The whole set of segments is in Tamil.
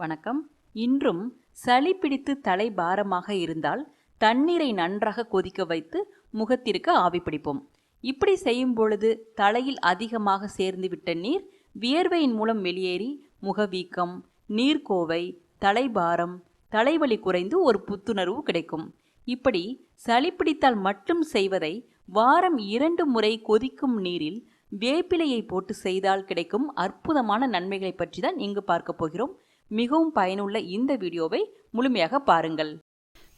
வணக்கம். இன்றும் சளி பிடித்து தலை பாரமாக இருந்தால் தண்ணீரை நன்றாக கொதிக்க வைத்து முகத்திற்கு ஆவி பிடிப்போம். இப்படி செய்யும் பொழுது தலையில் அதிகமாக சேர்ந்துவிட்ட நீர் வியர்வையின் மூலம் வெளியேறி முகவீக்கம் நீர்க்கோவை தலைபாரம் தலைவலி குறைந்து ஒரு புத்துணர்வு கிடைக்கும். இப்படி சளி பிடித்தால் மட்டும் செய்வதை வாரம் இரண்டு முறை கொதிக்கும் நீரில் வேப்பிலையை போட்டு செய்தால் கிடைக்கும் அற்புதமான நன்மைகளை பற்றி தான் இங்கு பார்க்க போகிறோம். மிகவும் பயனுள்ள இந்த வீடியோவை முழுமையாக பாருங்கள்.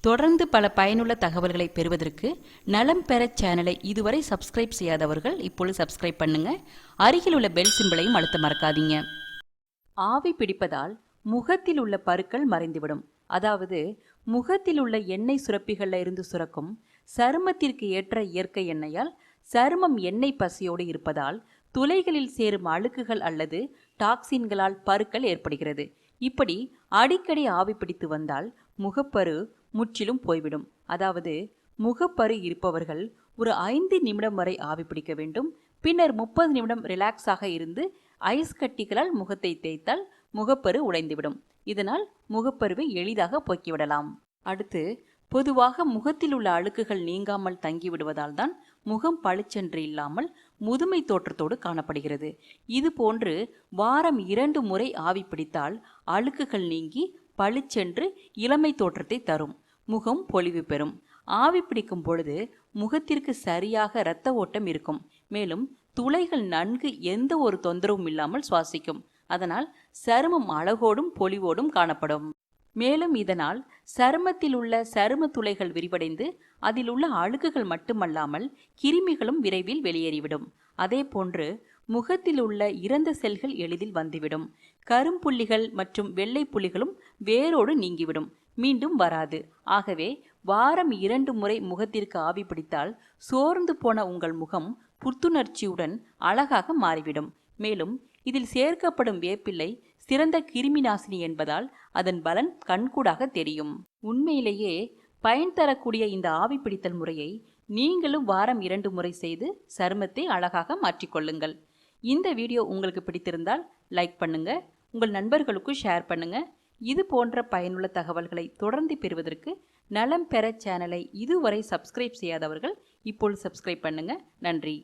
தொடர்ந்து பல பயனுள்ள தகவல்களை பெறுவதற்கு நலம் பெற சேனலை இதுவரை சப்ஸ்கிரைப் செய்யாதவர்கள் இப்பொழுது சப்ஸ்கிரைப் பண்ணுங்க. அருகில் உள்ள பெல் சிம்பிளையும் அழுத்த மறக்காதீங்க. ஆவி பிடிப்பதால் முகத்தில் உள்ள பருக்கள் மறைந்துவிடும். அதாவது முகத்தில் உள்ள எண்ணெய் சுரப்பிகளில் இருந்து சுரக்கும் சருமத்திற்கு ஏற்ற இயற்கை எண்ணெயால் சருமம் எண்ணெய் பசியோடு இருப்பதால் துளைகளில் சேரும் அழுக்குகள் அல்லது டாக்சின்களால் பருக்கள் ஏற்படுகிறது. இப்படி அடிக்கடி ஆவி பிடித்து வந்தால் முகப்பரு முற்றிலும் போய்விடும். அதாவது முகப்பரு இருப்பவர்கள் ஒரு ஐந்து நிமிடம் வரை ஆவி பிடிக்க வேண்டும். பின்னர் முப்பது நிமிடம் ரிலாக்ஸாக இருந்து ஐஸ் கட்டிகளால் முகத்தை தேய்த்தால் முகப்பரு உடைந்துவிடும். இதனால் முகப்பருவை எளிதாக போக்கிவிடலாம். அடுத்து பொதுவாக முகத்தில் உள்ள அழுக்குகள் நீங்காமல் தங்கிவிடுவதால் தான் முகம் பளிச்சென்று இல்லாமல் முதுமை தோற்றத்தோடு காணப்படுகிறது. இது போன்று வாரம் இரண்டு முறை ஆவி பிடித்தால் அழுக்குகள் நீங்கி பளிச்சென்று இளமை தோற்றத்தை தரும். முகம் பொலிவு பெறும். ஆவி பிடிக்கும் பொழுது முகத்திற்கு சரியாக இரத்த ஓட்டம் இருக்கும். மேலும் துளைகள் நன்கு எந்த ஒரு தொந்தரவும் இல்லாமல் சுவாசிக்கும். அதனால் சருமம் அழகோடும் பொலிவோடும் காணப்படும். மேலும் இதனால் சருமத்தில் உள்ள சரும துளைகள் விரிவடைந்து அதில் உள்ள அழுக்குகள் மட்டுமல்லாமல் கிருமிகளும் விரைவில் வெளியேறிவிடும். அதே போன்று முகத்தில் உள்ள இறந்த செல்கள் எளிதில் வந்துவிடும். கரும்புள்ளிகள் மற்றும் வெள்ளை புள்ளிகளும் வேரோடு நீங்கிவிடும். மீண்டும் வராது. ஆகவே வாரம் இரண்டு முறை முகத்திற்கு ஆவி பிடித்தால் சோர்ந்து போன உங்கள் முகம் புத்துணர்ச்சியுடன் அழகாக மாறிவிடும். மேலும் இதில் சேர்க்கப்படும் வேப்பிள்ளை சிறந்த கிருமி நாசினி என்பதால் அதன் பலன் கண்கூடாக தெரியும். உண்மையிலேயே பயன் தரக்கூடிய இந்த ஆவி பிடித்தல் முறையை நீங்களும் வாரம் இரண்டு முறை செய்து சருமத்தை அழகாக மாற்றிக்கொள்ளுங்கள். இந்த வீடியோ உங்களுக்கு பிடித்திருந்தால் லைக் பண்ணுங்க உங்கள் நண்பர்களுக்கும் ஷேர் பண்ணுங்க. இது போன்ற பயனுள்ள தகவல்களை தொடர்ந்து பெறுவதற்கு நலம் பெற சேனலை இதுவரை சப்ஸ்கிரைப் செய்யாதவர்கள் இப்போது சப்ஸ்கிரைப் பண்ணுங்க. நன்றி.